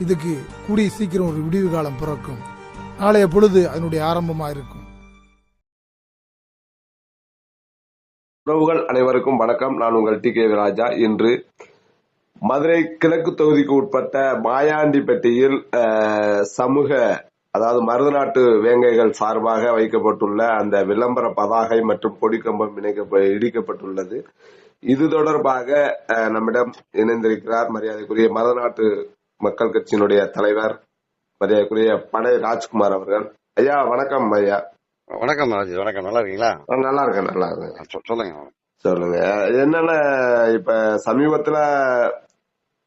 இதுக்கு கூடிய சீக்கிரம் ஒரு விடிவு காலம் பிறக்கும். நாளைய பொழுது அதனுடைய ஆரம்பமா இருக்கும் உறவுகள் அனைவருக்கும் வணக்கம். நான் உங்கள் டி கே ராஜா. இன்று மதுரை கிழக்கு தொகுதிக்கு உட்பட்ட மாயாண்டிப்பட்டியில் சமூக அதாவது மருதநாட்டு வேங்கைகள் சார்பாக வைக்கப்பட்டுள்ள அந்த விளம்பர பதாகை மற்றும் கொடிக்கம்பம் இணைக்க இடிக்கப்பட்டுள்ளது. இது தொடர்பாக அஹ், நம்மிடம் இணைந்திருக்கிறார் மரியாதைக்குரிய மருதநாட்டு மக்கள் கட்சியினுடைய தலைவர் மரியாதைக்குரிய படை ராஜ்குமார் அவர்கள். ஐயா வணக்கம் ஐயா. வணக்கம் ராஜி வணக்கம். நல்லா இருக்கீங்களா? நல்லா இருக்கேன் நல்லா இருக்கேன். சொல்லுங்க. சொல்லுங்க. என்னன்னா இப்ப சமீபத்துல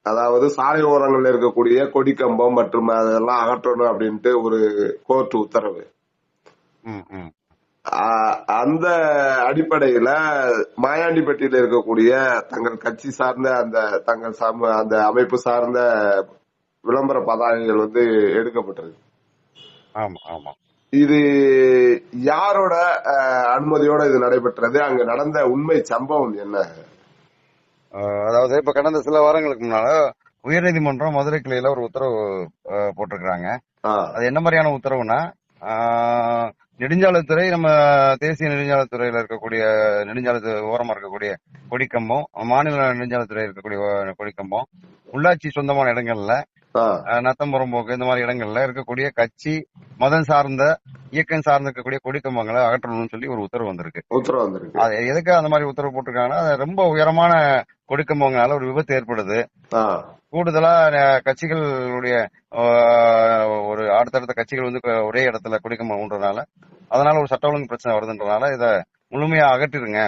அதாவது சாலை ஓரங்கள்ல இருக்கக்கூடிய கொடிக்கம்பம் மற்றும் அதெல்லாம் அகற்றணும் அப்படின்ட்டு ஒரு கோர்ட் உத்தரவு. அந்த அடிப்படையில மாயாண்டிப்பட்டியில இருக்கக்கூடிய தங்கள் கட்சி சார்ந்த அந்த தங்கள் சம அந்த அமைப்பு சார்ந்த விளம்பர பதாகைகள் வந்து எடுக்கப்பட்டிருக்கு. ஆமா ஆமா. இது யாரோட அனுமதியோட இது நடைபெற்றது? அங்க நடந்த உண்மை சம்பவம் என்ன? அதாவது இப்ப கடந்த சில வாரங்களுக்கு முன்னால உயர்நீதிமன்றம் மதுரை கிளையில ஒரு உத்தரவு போட்டிருக்கிறாங்க. அது என்ன மாதிரியான உத்தரவுனா நெடுஞ்சாலைத்துறை நம்ம தேசிய நெடுஞ்சாலைத்துறையில இருக்கக்கூடிய நெடுஞ்சாலை ஓரமா இருக்கக்கூடிய கொடிக்கம்பம் மாநில நெடுஞ்சாலைத்துறை இருக்கக்கூடிய கொடிக்கம்பம் உள்ளாட்சி சொந்தமான இடங்கள்ல ஆஹ், அஹ், நத்தம் புறம்போக்கு இந்த மாதிரி இடங்கள்ல இருக்கக்கூடிய கட்சி மதம் சார்ந்த இயக்கம் சார்ந்த இருக்கக்கூடிய கொடிக்கம்பங்களை அகற்றணும்னு சொல்லி ஒரு உத்தரவு வந்திருக்கு. உத்தரவு வந்திருக்கு. அது எதுக்கு அந்த மாதிரி உத்தரவு போட்டிருக்காங்கன்னா ரொம்ப உயரமான கொடுக்கம்பங்கனால ஒரு விபத்து ஏற்படுது. கூடுதலா கட்சிகளுடைய ஒரு அடுத்தடுத்த கட்சிகள் வந்து ஒரே இடத்துல கொடிக்கம்பம் ஊன்றதுனால அதனால ஒரு சட்ட ஒழுங்கு பிரச்சனை வருதுன்றனால இத முழுமையா அகற்றிருங்க.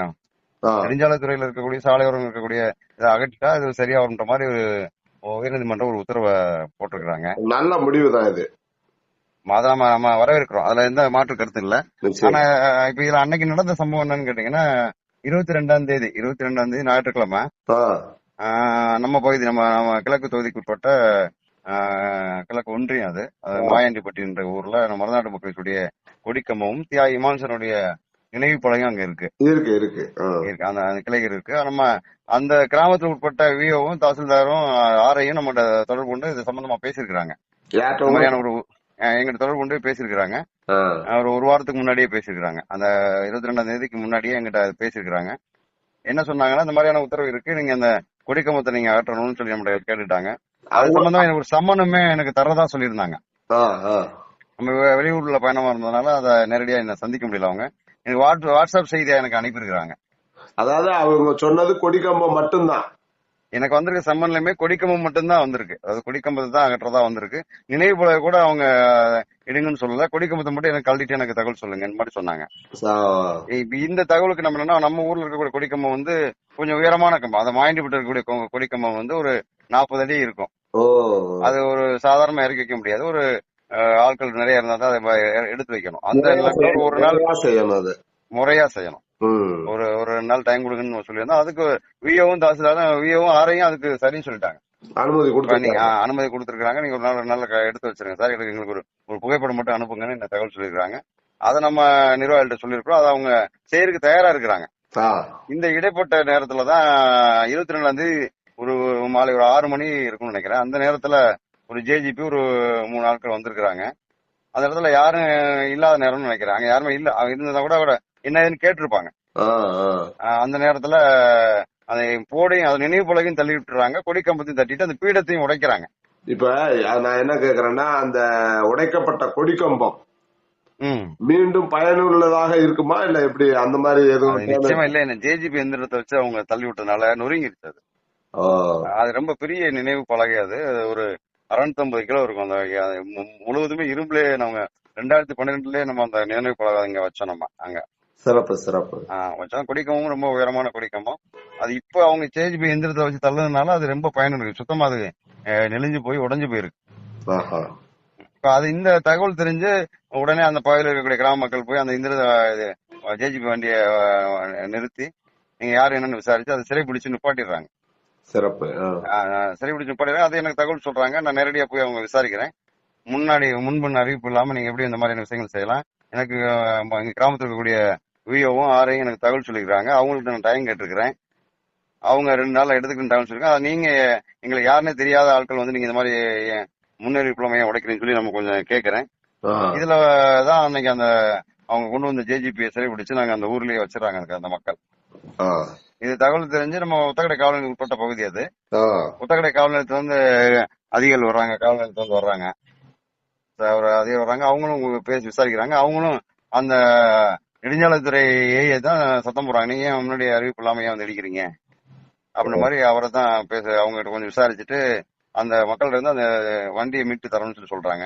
நெடுஞ்சாலைத்துறையில இருக்கக்கூடிய சாலையோரம் இருக்கக்கூடிய இதை அகற்றிட்டா இது சரியா வரும்ன்ற மாதிரி ஒரு உயர்நீதிமன்றம் ஒரு உத்தரவை போட்டிருக்கிறாங்க. நல்ல முடிவு தான் இது. அதை நம்ம நம்ம வரவேற்கிறோம். அதுல எந்த மாற்று கருத்து இல்ல. ஆனா இப்ப இதுல அன்னைக்கு நடந்த சம்பவம் என்னன்னு கேட்டீங்கன்னா இருபத்தி ரெண்டாம் தேதி இருபத்தி ரெண்டாம் தேதி ஞாயிற்றுக்கிழமை நம்ம பகுதி நம்ம நம்ம கிழக்கு தொகுதிக்கு உட்பட்ட ஆஹ் கிழக்கு ஒன்றியம் அது. அது மாயாண்டிப்பட்டி என்ற ஊர்ல நம்ம மருதநாட்டு மக்களுடைய கொடிக்கம்பமும் தியாகி இமான்சனுடைய நினைவு பலகையும் அங்க இருக்கு. இருக்கு இருக்கு. அந்த கிளைகள் இருக்கு. நம்ம அந்த கிராமத்தில் உட்பட்ட விஓவும் தாசில்தாரும் ஆரையும் நம்ம தொடர்பு கொண்டு இது சம்பந்தமா பேசியிருக்கிறாங்க. மாதிரியான ஒரு எங்கிட்ட தொடர்பு கொண்டு பேசியிருக்கிறாங்க. ஒரு ஒரு வாரத்துக்கு முன்னாடியே பேசியிருக்காங்க அந்த இருபத்தி ரெண்டாம் தேதிக்கு முன்னாடியே எங்கிட்ட பேசியிருக்கிறாங்க. என்ன சொன்னாங்கன்னா இந்த மாதிரியான உத்தரவு இருக்கு. நீங்க அந்த கொடிக்கம்பத்தை நீங்க அகற்றணும்னு சொல்லி நம்மகிட்ட கேட்டுட்டாங்க. அது சம்பந்தமா எனக்கு ஒரு சம்மனுமே எனக்கு தரதா சொல்லியிருந்தாங்க. நம்ம வெளியூர்ல பயணமா இருந்ததுனால அதை நேரடியா என்ன சந்திக்க முடியல அவங்க. எனக்கு வாட்ஸ் வாட்ஸ்அப் செய்தியா எனக்கு அனுப்பியிருக்கிறாங்க. அதாவது அவங்க சொன்னது கொடிக்கம்பம் மட்டும்தான். எனக்கு வந்திருக்க சம்மன்லயுமே கொடிக்கம்பம் மட்டும்தான் வந்திருக்கு. அதாவது கொடிக்கம்பத்தை தான் அகற்றதா வந்திருக்கு. நினைவு பலகை கூட அவங்க எடுங்கன்னு சொல்லல. கொடிக்கம்பத்தை மட்டும் எனக்கு கழட்டிட்டு எனக்கு தகவல் சொல்லுங்க. இந்த மாதிரி சொன்னாங்க. இப்ப இந்த தகவலுக்கு நம்ம என்னன்னா நம்ம ஊர்ல இருக்கக்கூடிய கொடிக்கம்பம் வந்து கொஞ்சம் உயரமான கம்பம். அதை மாயண்டிப்பட்டு இருக்கக்கூடிய கொ- கொடிக்கம்பம் வந்து ஒரு நாற்பது அடி இருக்கும். அது ஒரு சாதாரணமா இறக்கி வைக்க முடியாது. ஒரு ஆட்கள் நிறைய இருந்தா தான் அதை எடுத்து வைக்கணும். அந்த ஒரு- ஒரு நாள் செய்யணும் அது. முறையா செய்யணும். ஒரு ஒரு நாள் டைம் கொடுங்கன்னு சொல்லியிருந்தோம் அதுக்கு விஓவும் தாசில்தாரும் விஓவும் ஆரையும் அதுக்கு சரின்னு சொல்லிட்டாங்க. அனுமதி கொடுத்து அனுமதி கொடுத்துருக்காங்க நீங்க ஒரு நாள் ரெண்டு நாள் எடுத்து வச்சிருங்க சார். எனக்கு எங்களுக்கு ஒரு ஒரு புகைப்படம் மட்டும் அனுப்புங்கன்னு என்ன தகவல் சொல்லியிருக்காங்க அதை நம்ம நிர்வாகிகிட்ட சொல்லியிருக்கிறோம். அதை அவங்க செய்யறதுக்கு தயாரா இருக்கிறாங்க. இந்த இடைப்பட்ட நேரத்துல தான் இருபத்தி ரெண்டாம் தேதி ஒரு மாலை ஒரு ஆறு மணி இருக்கும்னு நினைக்கிறேன். அந்த நேரத்துல ஒரு ஜேஜிபி ஒரு மூணு நாட்கள் வந்திருக்கிறாங்க. அந்த இடத்துல யாரும் இல்லாத நேரம்னு நினைக்கிறேன் அங்க யாருமே இல்ல. அவங்க இருந்ததா கூட கூட என்ன ஏதுன்னு கேட்டிருப்பாங்க. அந்த நேரத்துல அந்த போடையும் அது நினைவு பலகையும் தள்ளி விட்டுறாங்க. கொடிக்கம்பத்தையும் தட்டிட்டு அந்த பீடத்தையும் உடைக்கிறாங்க. இப்ப நான் என்ன கேக்குறேன்னா அந்த உடைக்கப்பட்ட கொடிக்கம்பம் மீண்டும் பயனுள்ளதாக இருக்குமா? இல்ல எப்படி அந்த மாதிரி அது எதுவும் நிச்சயமா இல்ல. என்ன ஜேஜிபி எந்திரத்தை வச்சு அவங்க தள்ளி விட்டதுனால நொறுங்கிருச்சு அது. அது ரொம்ப பெரிய நினைவு பலகை அது. அது ஒரு அறுநூத்தம்பது கிலோ இருக்கும் அந்த முழுவதுமே இரும்புலயே நம்ம ரெண்டாயிரத்தி பன்னிரெண்டுலயே நம்ம அந்த நினைவு பலகை வச்சோம் நம்ம அங்க. சிறப்பு சிறப்பு. வச்சோம். கொடிக்கமும் ரொம்ப உயரமான கொடிக்கம்பம் அது இப்போ அவங்க ஜேஜிபி எந்திரத்தை வச்சு தள்ளதுனால அது ரொம்ப பயன் இருக்கு. சுத்தமா அது நெளிஞ்சு போய் உடைஞ்சு போயிருக்கு. இப்ப அது இந்த தகவல் தெரிஞ்சு உடனே அந்த பகுதியில் இருக்கக்கூடிய கிராம மக்கள் போய் அந்த இந்திர ஜேஜிபி வண்டியை நிறுத்தி நீங்க யார் என்னன்னு விசாரிச்சு அதை சிறை பிடிச்சு நிப்பாட்டிடுறாங்க. சிறப்பு ஆ. ஆஹ், சிறை பிடிச்சு நிப்பாட்டிடுறாங்க அது எனக்கு தகவல் சொல்றாங்க. நான் நேரடியா போய் அவங்க விசாரிக்கிறேன். முன்னாடி முன்பின் அறிவிப்பு இல்லாம நீங்க எப்படி இந்த மாதிரியான விஷயங்கள் செய்யலாம்? எனக்கு எங்க கிராமத்தில் இருக்கக்கூடிய விஓவும் ஆரையும் எனக்கு தகவல் சொல்லிக்கிறாங்க. அவங்களுக்கு நான் டைம் கேட்டிருக்கிறேன். அவங்க ரெண்டு நாள் எடுத்துக்கிட்டு தகவல் சொல்லிருக்காங்க. அது நீங்க எங்களுக்கு யாருன்னே தெரியாத ஆட்கள் வந்து நீங்க இந்த மாதிரி முன்னறிவிப்புல மையம் உடைக்கிறேன்னு சொல்லி நம்ம கொஞ்சம் கேக்குறேன் இதுல தான் அன்னைக்கு அந்த அவங்க கொண்டு வந்த ஜேஜிபியை சிறைபிடிச்சு நாங்க அந்த ஊர்லயே வச்சிடறாங்க அந்த மக்கள். இது தகவல் தெரிஞ்சு நம்ம உத்தக்கடை காவல் நிலையத்துக்கு உட்பட்ட பகுதி அது. ஆ, உத்தக்கடை காவல் நிலையத்துல வந்து அதிகாரிகள் வர்றாங்க காவல் நிலையத்துல வந்து வர்றாங்க. அதிகாரி வர்றாங்க அவங்களும் பேசி விசாரிக்கிறாங்க. அவங்களும் அந்த நெடுஞ்சாலைத்துறை ஏஐ தான் சத்தம் போடுறாங்க. நீங்க ஏன் முன்னாடி அறிவிப்பு இல்லாம ஏன் வந்து அடிக்கிறீங்க அப்படின்ற மாதிரி அவரை தான் பேச அவங்க கிட்ட கொஞ்சம் விசாரிச்சுட்டு அந்த மக்கள்கிட்ட இருந்து அந்த வண்டியை மீட்டு தரணும்னு சொல்லி சொல்றாங்க.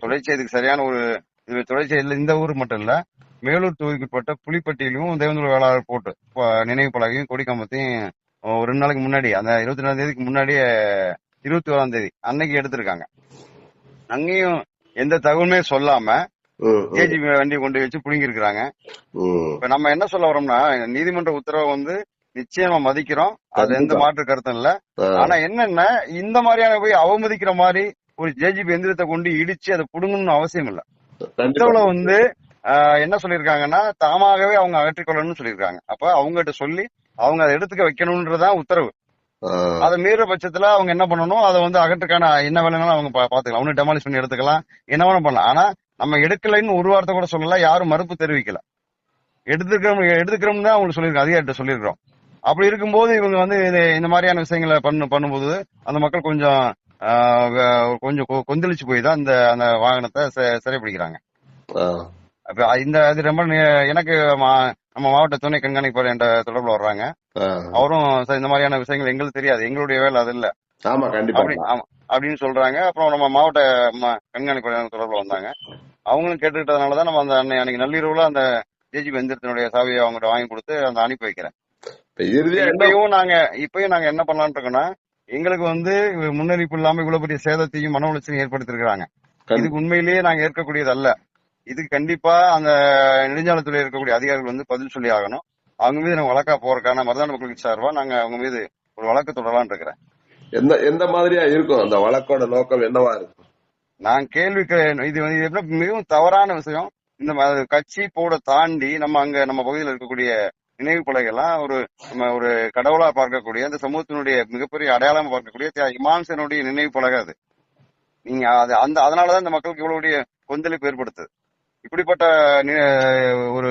தொலைச்சி இதுக்கு சரியான ஒரு இது இல்ல இந்த ஊர் மட்டும் இல்ல. மேலூர் தொகுதிக்குட்பட்ட புலிப்பட்டியிலும் தேவேந்திர வேளாளர் போட்டு நினைவு பலகையும் கொடிக்கம்பத்தையும் ஒரு ரெண்டு நாளைக்கு முன்னாடி அந்த இருபத்தி ரெண்டாம் தேதிக்கு முன்னாடியே இருபத்தி ஓராம் தேதி அன்னைக்கு எடுத்திருக்காங்க. அங்கேயும் எந்த தகவலுமே சொல்லாம ஜேஜிபி வண்டி கொண்டு வச்சு புடுங்கி இருக்கிறாங்க ம். இப்ப நம்ம என்ன சொல்ல வரோம்னா நீதிமன்ற உத்தரவை வந்து நிச்சயமா மதிக்கிறோம். அது எந்த. மாற்று கருத்தும் இல்ல. ஆனா என்னன்னா இந்த மாதிரியான போய் அவமதிக்கிற மாதிரி ஒரு ஜேஜிபி எந்திரத்தை கொண்டு இடிச்சு அதை புடுங்கணும்னு அவசியம் இல்ல. வந்து என்ன சொல்லிருக்காங்கன்னா தாமாகவே அவங்க அகற்றிக்கொள்ளணும்னு சொல்லியிருக்காங்க. அப்ப அவங்ககிட்ட சொல்லி அவங்க அதை எடுத்துக்க வைக்கணும்ன்றதான் உத்தரவு. அதை மீற பட்சத்துல அவங்க என்ன பண்ணணும்? அதை வந்து அகற்றுக்கான என்ன வேலைனாலும் அவங்க பாத்துக்கலாம். ஒண்ணு டெமாலிஷ் பண்ணி எடுத்துக்கலாம். என்ன வேணும் பண்ணலாம். ஆனா நம்ம எடுக்கலைன்னு ஒரு வார்த்தை கூட சொல்லல யாரும் மறுப்பு தெரிவிக்கல. எடுத்துக்கிறோம் எடுத்துக்கிறோம் தான் அவங்களுக்கு சொல்லியிருக்கோம் அதிகாரிட்ட சொல்லியிருக்கிறோம். அப்படி இருக்கும்போது இவங்க வந்து இந்த மாதிரியான விஷயங்களை பண்ணு பண்ணும்போது அந்த மக்கள் கொஞ்சம் கொஞ்சம் கொந்தளிச்சு போய் தான் இந்த அந்த வாகனத்தை சிறைப்பிடிக்கிறாங்க இந்த இது ரொம்ப எனக்கு நம்ம மாவட்ட துணை கண்காணிப்பாளர் என்ற தொடர்புல வர்றாங்க. அவரும் "சார், இந்த மாதிரியான விஷயங்கள் எங்களுக்கு தெரியாது. எங்களுடைய வேலை அது இல்ல. ஆமா கண்டிப்பா. அப்படின்னு சொல்றாங்க. அப்புறம் நம்ம மாவட்ட கண்காணிப்பாளர் தொடர்புல வந்தாங்க. அவங்களும் கேட்டுக்கிட்டதுனால தான் நம்ம அந்த அன்னை அன்னைக்கு நள்ளிரவுல அந்த ஜேஜி வெந்திரத்தினுடைய சாவியை அவங்ககிட்ட வாங்கி கொடுத்து அந்த அனுப்பி வைக்கிறேன். இப்பயும் நாங்க இப்பயும் நாங்க என்ன பண்ணலாம்னு இருக்கோம்னா எங்களுக்கு வந்து முன்னறிவிப்பு இல்லாம இவ்வளவு பெரிய சேதத்தையும் மன உளைச்சலையும் ஏற்படுத்திருக்கிறாங்க. இதுக்கு உண்மையிலேயே நாங்க ஏற்கக்கூடியது அல்ல. இதுக்கு கண்டிப்பா அந்த நெடுஞ்சாலைத்துறை இருக்கக்கூடிய அதிகாரிகள் வந்து பதில் சொல்லி ஆகணும். அவங்க மீது நாங்க வழக்கா போறதுக்கான மருதான மக்களுக்கு சார்பா நாங்க அவங்க மீது ஒரு வழக்கு தொடரலாம்னு இருக்கிறேன். எந்த எந்த மாதிரியா இருக்கும்? அந்த வழக்கோட நோக்கம் என்னவா இருக்கும்? நான் கேள்வி இது வந்து மிகவும் தவறான விஷயம். இந்த கட்சி போட தாண்டி நம்ம அங்க நம்ம பகுதியில் இருக்கக்கூடிய நினைவு பலகைலாம் ஒரு நம்ம ஒரு கடவுளா பார்க்கக்கூடிய அந்த சமூகத்தினுடைய மிகப்பெரிய அடையாளமா பார்க்கக்கூடிய இமாம்சனுடைய நினைவு பலகை அது. நீங்க அது அந்த அதனாலதான் இந்த மக்களுக்கு இவ்வளவு கொந்தளிப்பு ஏற்படுத்துது. இப்படிப்பட்ட ஒரு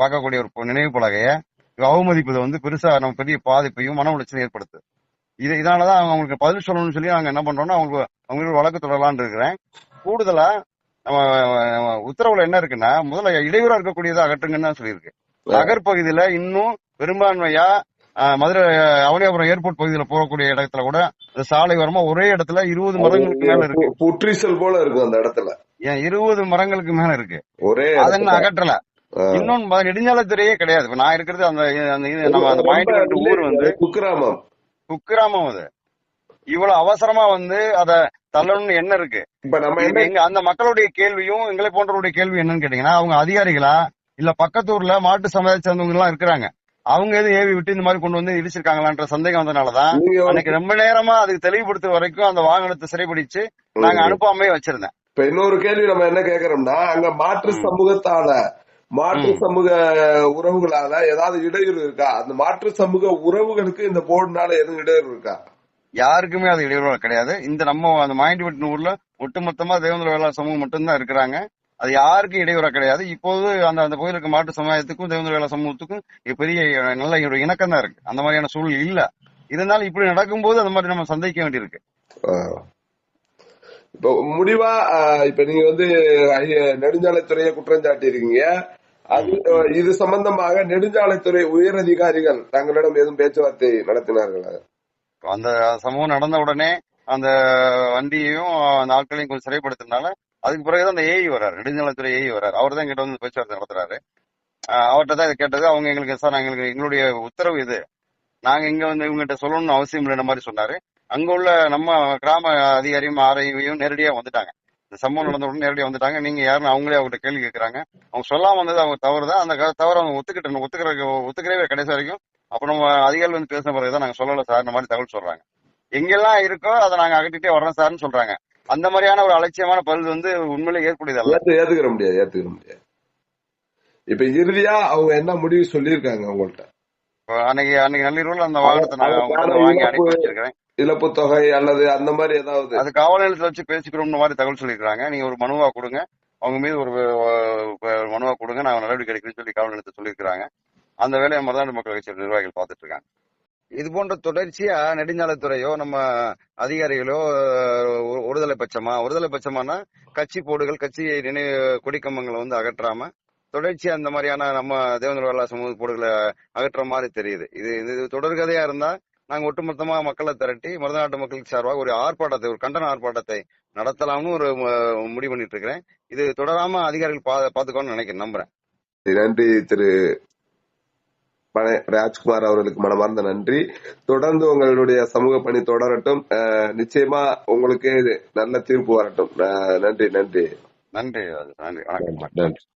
பார்க்கக்கூடிய ஒரு நினைவு பலகைய அவமதிப்பது வந்து பெருசா நம்ம பெரிய பாதிப்பையும் மன உளைச்சலையும் ஏற்படுத்துது இது இதனாலதான் அவங்க அவங்களுக்கு பதில் சொல்லணும்னு சொல்லி நாங்க என்ன பண்றோம்னா அவங்களுக்கு அவங்களுக்கு வழக்கு தொடரலாம்னு இருக்கிறேன். கூடுதலா நம்ம உத்தரவுல என்ன இருக்குன்னா முதல்ல இடையூறா இருக்கக்கூடியதை அகற்றுங்கன்னு தான் சொல்லியிருக்கு. நகர் பகுதியில இன்னும் பெரும்பான்மையா மதுரை அவனியாபுரம் ஏர்போர்ட் பகுதியில போகக்கூடிய இடத்துல கூட சாலை ஓரமா ஒரே இடத்துல இருபது மரங்களுக்கு மேல இருக்கு. புற்றீசல் போல இருக்கும் அந்த இடத்துல. ஏன் இருபது மரங்களுக்கு மேல இருக்கு? ஒரே அதை அகற்றல. இன்னொன்னு நெடுஞ்சாலைத்துறையே கிடையாது. இப்ப நான் இருக்கிறது அந்த நம்ம அந்த பாயிண்ட் ஊர் வந்து குக்கிராமம். குக்கிராமம் அது. இவ்வளவு அவசரமா வந்து அத தள்ளணும்னு என்ன இருக்கு? இப்ப நம்ம எங்க அந்த மக்களுடைய கேள்வியும் எங்களை போன்றவருடைய கேள்வி என்னன்னு கேட்டீங்கன்னா அவங்க அதிகாரிகளா இல்ல பக்கத்தூர்ல மாட்டு சமுதாய சேர்ந்தவங்க எல்லாம் இருக்கிறாங்க. அவங்க எதுவும் ஏவி விட்டு இந்த மாதிரி கொண்டு வந்து இடிச்சிருக்காங்களான்ற சந்தேகம் வந்தனாலதான் அன்னைக்கு ரொம்ப நேரமா அதுக்கு தெளிவுபடுத்த வரைக்கும் அந்த வாகனத்தை சிறைபிடிச்சு நாங்க அனுப்பாமே வச்சிருந்தேன். இப்ப இன்னொரு கேள்வி நம்ம என்ன கேக்குறோம்னா அங்க மாற்று சமூகத்தால மாற்று சமூக உறவுகளால ஏதாவது இடையூறு இருக்கா? அந்த மாற்று சமூக உறவுகளுக்கு இந்த போர்டுனால எதுவும் இடையூறு இருக்கா? யாருக்குமே அது இடையூறு கிடையாது. இந்த நம்ம அந்த மாயிண்டிவட்டின ஊர்ல ஒட்டுமொத்தமா தேவேந்திர வேளாண் சமூகம் மட்டும்தான் இருக்கிறாங்க. அது யாருக்கும் இடையூறா கிடையாது. இப்போது அந்த அந்த பகுதியில் இருக்க மாட்டு சமுதாயத்துக்கும் தேவேந்திர வேளாண் சமூகத்துக்கும் பெரிய நல்ல ஒரு இணக்கம் தான் இருக்கு. அந்த மாதிரியான சூழல் இல்ல. இருந்தாலும் இப்படி நடக்கும்போது அந்த மாதிரி நம்ம சந்திக்க வேண்டியிருக்கு. இப்ப முடிவா இப்ப நீங்க வந்து நெடுஞ்சாலைத்துறையை குற்றம் சாட்டியிருக்கீங்க. அது இது சம்பந்தமாக நெடுஞ்சாலைத்துறை உயர் அதிகாரிகள் தங்களிடம் எதுவும் பேச்சுவார்த்தை நடத்தினார்களா? அந்த சம்பவம் நடந்த உடனே அந்த வண்டியையும் அந்த ஆட்களையும் கொஞ்சம் சிறைப்படுத்தினால அதுக்கு பிறகுதான் அந்த ஏஐ வர்றாரு நெடுஞ்சாலைத்துறை ஏஐ வர்றாரு. அவர் தான் கிட்ட வந்து பேச்சுவார்த்தை நடத்துறாரு. ஆஹ் தான் இதை கேட்டது. அவங்க எங்களுக்கு சார் எங்களுக்கு எங்களுடைய உத்தரவு இது. நாங்க இங்க வந்து இவங்ககிட்ட சொல்லணும்னு அவசியம் இல்லைன்ற மாதிரி சொன்னாரு. அங்க உள்ள நம்ம கிராம அதிகாரியும் ஆரையும் நேரடியா வந்துட்டாங்க. இந்த சம்பவம் நடந்த உடனே நேரடியா வந்துட்டாங்க. நீங்க யாருன்னு அவங்களே அவங்ககிட்ட கேள்வி கேட்கறாங்க அவங்க சொல்லாம வந்தது அவங்க தவறு தான். அந்த தவறு அவங்க ஒத்துக்கிட்டு ஒத்துக்கிற ஒத்துக்கிறவே கடைசி வரைக்கும். அப்புறம் நம்ம அதிகாரிகள் வந்து பேசின பிறகுதான் நாங்க சொல்லல சார். இந்த மாதிரி தகவல் சொல்றாங்க. எங்கெல்லாம் இருக்கோ அதை நாங்க அகட்டிட்டே வர்றோம் சார்னு சொல்றாங்க. அந்த மாதிரியான ஒரு அலட்சியமான பதில் வந்து உண்மையிலே ஏற்புடையதல்ல ஏத்து ஏத்துக்கிற முடியாது ஏத்துக்கிற முடியாது. இப்ப இறுதியா அவங்க என்ன முடிவு சொல்லியிருக்காங்க இப்போ அன்னைக்கு அன்னைக்கு நள்ளிரவுல அந்த வாகனத்தை நான் அவங்க வாங்கி அனுப்பி வச்சிருக்கிறேன். இழப்பு தொகை அல்லது அந்த மாதிரி ஏதாவது? அது காவல் நிலையத்துல வச்சு பேசிக்கிறோம்னு மாதிரி தகவல் சொல்லியிருக்காங்க நீங்க ஒரு மனுவா கொடுங்க. அவங்க மீது ஒரு மனுவா கொடுங்க. நான் நடவடிக்கை எடுக்கிறேன்னு சொல்லி காவல் நிலையத்தை சொல்லியிருக்காங்க அந்த வேலையை மருதாண்டு மக்கள் கட்சி நிர்வாகிகள் பார்த்துட்டு இருக்காங்க இது போன்ற தொடர்ச்சியா நெடுஞ்சாலைத்துறையோ நம்ம அதிகாரிகளோ ஒருதலை பட்சமா ஒருதலை பட்சமானா கட்சி போடுகள் கட்சி நினைவு கொடிக்கம்பங்களை வந்து அகற்றாம தொடர்ச்சியா அந்த மாதிரியான நம்ம தேவேந்திர சமூக போடுகளை அகற்ற மாதிரி தெரியுது. இது இது தொடர்கதையா இருந்தா நாங்க ஒட்டுமொத்தமா மக்களை திரட்டி மருதநாட்டு மக்களுக்கு சார்பாக ஒரு ஆர்ப்பாட்டத்தை ஒரு கண்டன ஆர்ப்பாட்டத்தை நடத்தலாம்னு ஒரு முடிவு பண்ணிட்டு இருக்கிறேன் இது தொடராம அதிகாரிகள் பாத்துக்கோன்னு நினைக்கிறேன் நம்புறேன். நன்றி திரு ராஜ்குமார் அவர்களுக்கு மனமார்ந்த நன்றி. தொடர்ந்து உங்களுடைய சமூக பணி தொடரட்டும். நிச்சயமா உங்களுக்கு நல்ல தீர்ப்பு வரட்டும். நன்றி நன்றி. நன்றி நன்றி வணக்கம். நன்றி.